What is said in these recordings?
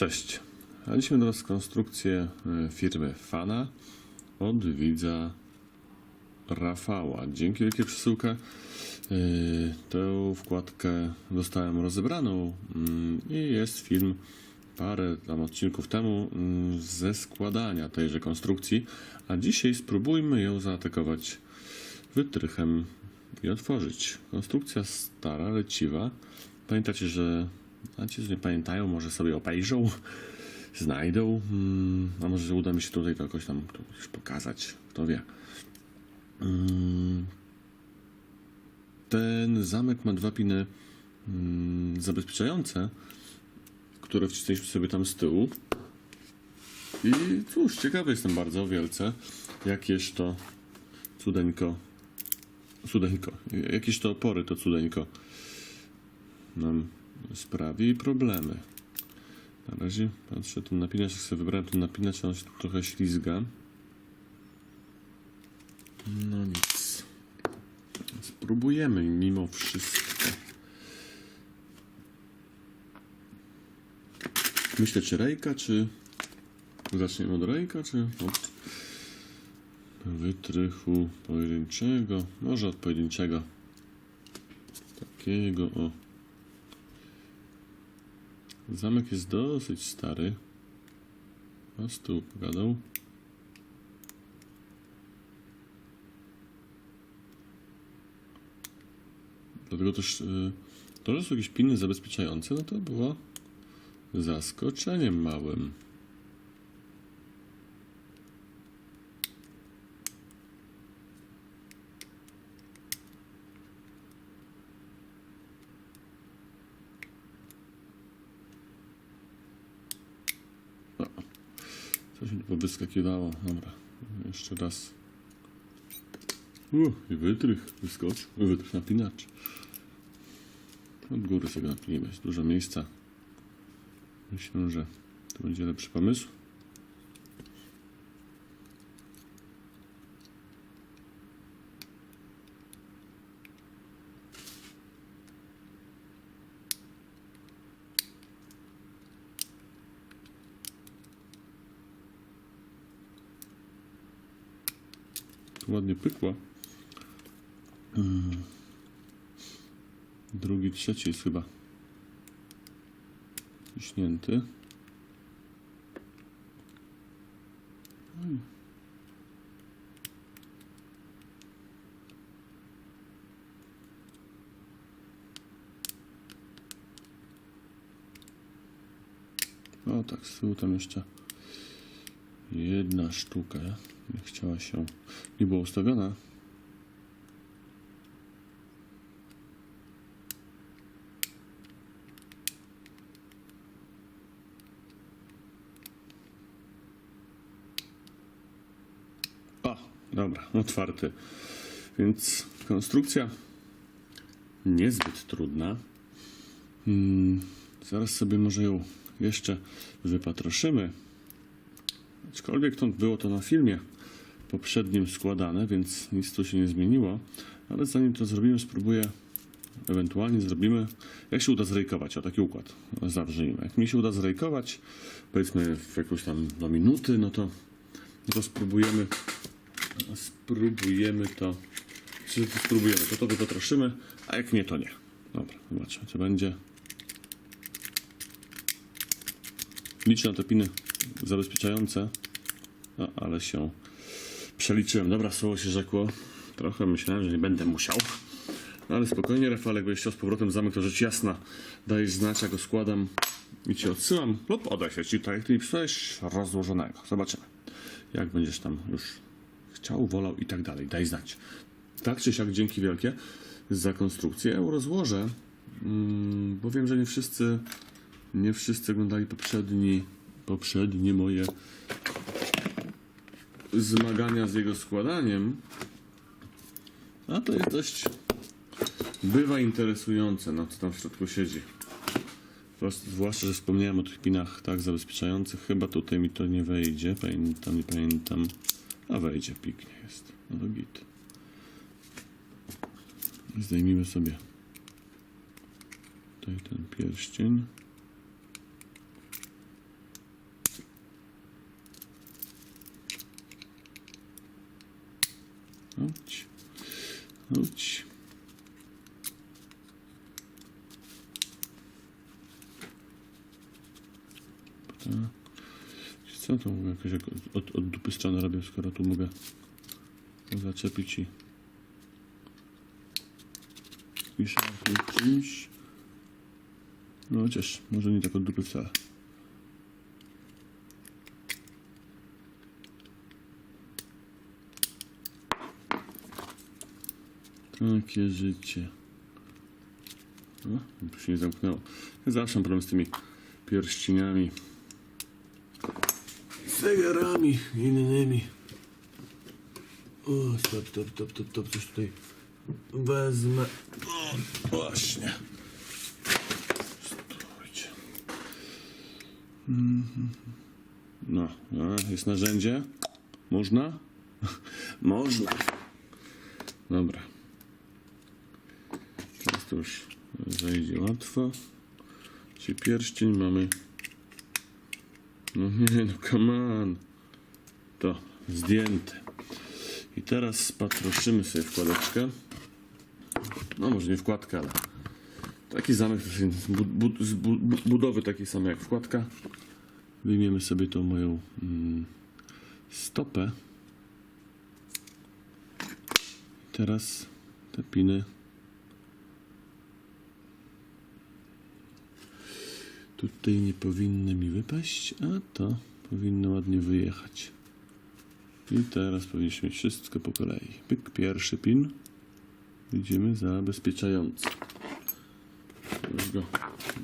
Cześć. Do Was konstrukcję e, firmy Fana od widza Rafała. Dzięki wielkie przesyłkę. E, Tę wkładkę dostałem rozebraną mm, i jest film parę tam odcinków temu mm, ze składania tejże konstrukcji, a dzisiaj spróbujmy ją zaatakować wytrychem i otworzyć. Konstrukcja stara, leciwa. Pamiętacie, że a ci, nie pamiętają, może sobie obejrzą, znajdą, mm, a może uda mi się tutaj to jakoś tam już pokazać, kto wie. Mm, Ten zamek ma dwa piny mm, zabezpieczające, które wcisnęliśmy sobie tam z tyłu. I cóż, ciekawy jestem bardzo wielce, jakież to cudeńko, cudeńko, jakieś to opory to cudeńko nam sprawi problemy. Na razie patrzę, ten napinacz, jak sobie wybrałem ten napinacz, on się tu trochę ślizga. No nic. Spróbujemy mimo wszystko. Myślę, czy rejka, czy... Zaczniemy od rejka, czy od wytrychu pojedynczego? Może od pojedynczego. Takiego, o. Zamek jest dosyć stary. A tyłu pogadał. Dlatego też y, to, że są jakieś piny zabezpieczające, no to było zaskoczeniem małym. Powyskakiwało. Dobra, jeszcze raz. U, i wytrych wyskoczył. I wytrych napinacz. Od góry sobie napnijmy. Jest dużo miejsca. Myślę, że to będzie lepszy pomysł. Ładnie pykła. Mm. Drugi, trzeci jest chyba ciśnięty. O tak, z tyłu tam jeszcze jedna sztuka. Nie chciała się, nie była ustawiona. O, dobra, otwarty. Więc konstrukcja niezbyt trudna. Mm, zaraz sobie może ją jeszcze wypatroszymy. Aczkolwiek to było to na filmie poprzednim składane, więc nic tu się nie zmieniło. Ale zanim to zrobimy, spróbuję, ewentualnie zrobimy, jak się uda zrejkować, o taki układ zawrzyjmy. Jak mi się uda zrejkować, powiedzmy w jakąś tam no, minuty, no to, no to spróbujemy, spróbujemy to, czy spróbujemy, to to wypatroszymy, a jak nie, to nie. Dobra, zobaczmy, co będzie. Liczę na te piny zabezpieczające. No, ale się przeliczyłem. Dobra, słowo się rzekło. Trochę myślałem, że nie będę musiał. No, ale spokojnie, Rafalek, będziesz chciał z powrotem zamek, to rzecz jasna. Dajesz znać, jak go składam i ci odsyłam. Lub odeślę ci tak, jak ty mi przysłałeś, rozłożonego. Zobaczymy. Jak będziesz tam już chciał, wolał i tak dalej. Daj znać. Tak czy siak, dzięki wielkie za konstrukcję. Ja rozłożę, mm, bo wiem, że nie wszyscy nie wszyscy oglądali poprzedni, poprzednie moje zmagania z jego składaniem. A to jest dość bywa interesujące, no co tam w środku siedzi. Zwłaszcza- że wspomniałem o tych pinach tak zabezpieczających. Chyba tutaj mi to nie wejdzie. Pamiętam, nie pamiętam. A wejdzie, piknie jest. No to git. Zdejmijmy sobie tutaj ten pierścień. Chodź. Chodź. Co to mogę jakoś jak od, od, dupy strony robię, skoro tu mogę zaczepić i szarpnąć czymś. No chociaż może nie tak od dupy wcale. Takie życie. No, tu się nie zamknęło. Ja zawsze mam problem z tymi pierścieniami. Zegarami innymi. O, stop, stop, stop, stop, stop, coś tutaj wezmę. O, właśnie. Stójcie. Mhm. No, no, jest narzędzie. Można? Można. Dobra. To już zejdzie łatwo. Czyli pierścień mamy. No nie, no come on. To zdjęte. I teraz spatroszymy sobie wkładeczkę. No może nie wkładkę, ale taki zamek z, bu, bu, z bu, bu, budowy taki sam jak wkładka. Wyjmiemy sobie tą moją mm, stopę. Teraz te piny tutaj nie powinny mi wypaść, a to powinno ładnie wyjechać. I teraz powinniśmy mieć wszystko po kolei. Pyk, pierwszy pin. Widzimy zabezpieczający. Już go,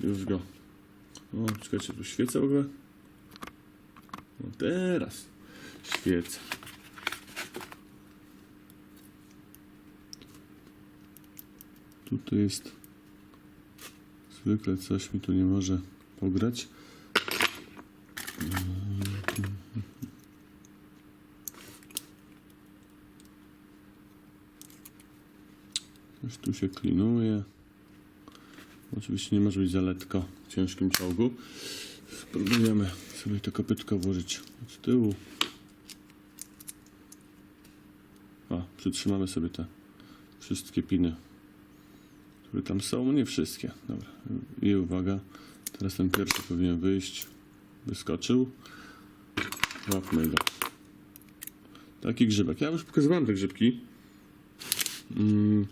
już go. O, czekajcie, tu świecę w ogóle? No teraz świecę. Tutaj jest zwykle coś mi tu nie może pograć. Coś tu się klinuje. Oczywiście nie może być za letko w ciężkim czołgu. Spróbujemy sobie to kopytko włożyć od tyłu. O, przytrzymamy sobie te wszystkie piny, które tam są. Nie wszystkie. Dobra. I uwaga. Teraz ten pierwszy powinien wyjść. Wyskoczył. Łapmy go. Taki grzybek. Ja już pokazywałem te grzybki. Mm.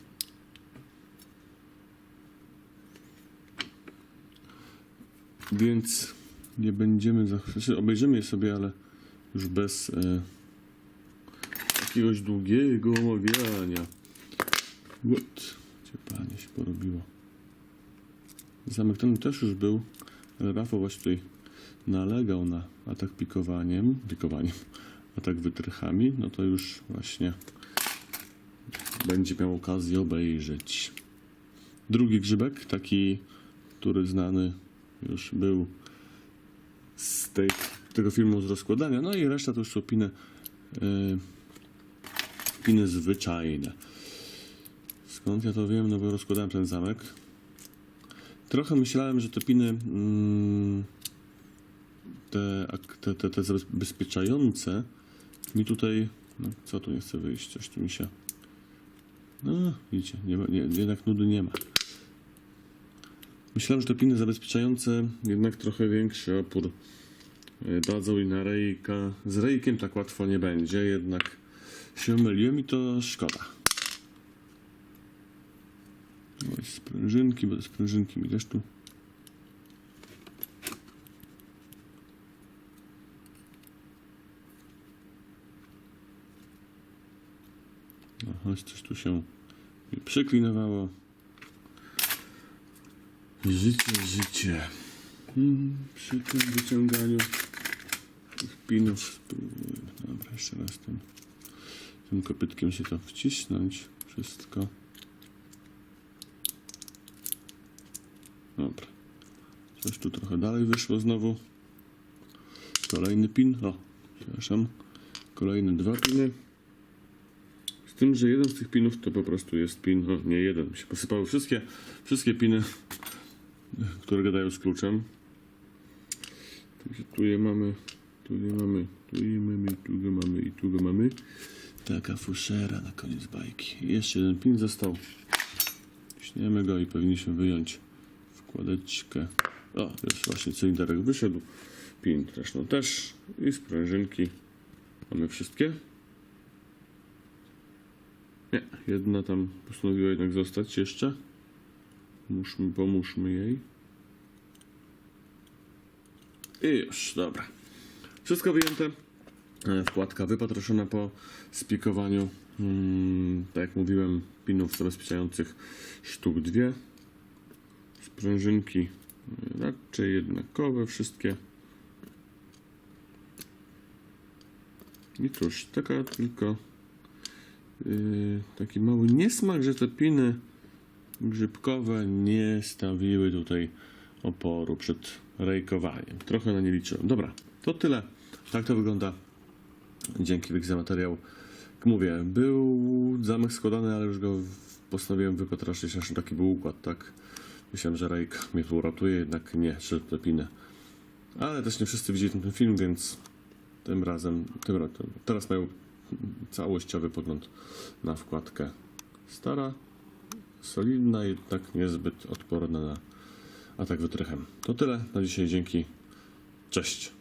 Więc nie będziemy za... Znaczy obejrzymy je sobie, ale już bez e, jakiegoś długiego omawiania. What? Gdzie panie się porobiło? Zamek ten też już był, ale Rafał właśnie tutaj nalegał na atak pikowaniem, pikowaniem, atak wytrychami, no to już właśnie będzie miał okazję obejrzeć. Drugi grzybek, taki, który znany już był z tej, tego filmu z rozkładania, no i reszta to już są piny, yy, piny zwyczajne. Skąd ja to wiem? No bo rozkładałem ten zamek. Trochę myślałem, że te piny mm, te, te, te, te zabezpieczające mi tutaj no co tu nie chce wyjść? Coś tu mi się no widzicie, nie nie, jednak nudy nie ma. Myślałem, że te piny zabezpieczające jednak trochę większy opór e, dadzą i na rejka. Z rejkiem tak łatwo nie będzie, jednak się myliłem i to szkoda. No sprężynki, bo te sprężynki mi też tu. Aha, coś tu się mi przyklinowało. Życie, życie. Hmm, przy tym wyciąganiu tych pinów spróbujemy. Dobra, jeszcze raz tym, tym kopytkiem się to wcisnąć. Wszystko. Dobra. Coś tu trochę dalej wyszło znowu. Kolejny pin. O, przepraszam. Kolejne dwa piny. Z tym, że jeden z tych pinów to po prostu jest pin. O, nie jeden. Mi się posypały wszystkie, wszystkie piny, które gadają z kluczem. Także tu je mamy, tu je mamy, tu je mamy, tu go mamy i tu go mamy. Taka fuszera na koniec bajki. Jeszcze jeden pin został. Śniemy go i powinniśmy wyjąć wkładeczkę. O, już właśnie cylinderek wyszedł. Pin zresztą też. I sprężynki. Mamy wszystkie? Nie, jedna tam postanowiła jednak zostać jeszcze. Pomóżmy, pomóżmy jej. I już, dobra. Wszystko wyjęte. E, Wkładka wypatroszona po spikowaniu. Mm, tak jak mówiłem, pinów zabezpieczających sztuk dwie. Sprężynki raczej jednakowe wszystkie. I cóż, taka tylko yy, taki mały niesmak, że te piny grzybkowe nie stawiły tutaj oporu przed rejkowaniem. Trochę na nie liczyłem. Dobra, to tyle. Tak to wygląda. Dzięki wielkie za materiał. Jak mówię, był zamek składany, ale już go postanowiłem wypatroszyć. Zresztą taki był układ, tak? Myślałem, że rejk mnie tu uratuje, jednak nie, szedł te piny. Ale też nie wszyscy widzieli ten film, więc tym razem, tym razem, teraz mają całościowy pogląd na wkładkę. Stara, solidna, jednak niezbyt odporna na atak wytrychem. To tyle na dzisiaj, dzięki. Cześć.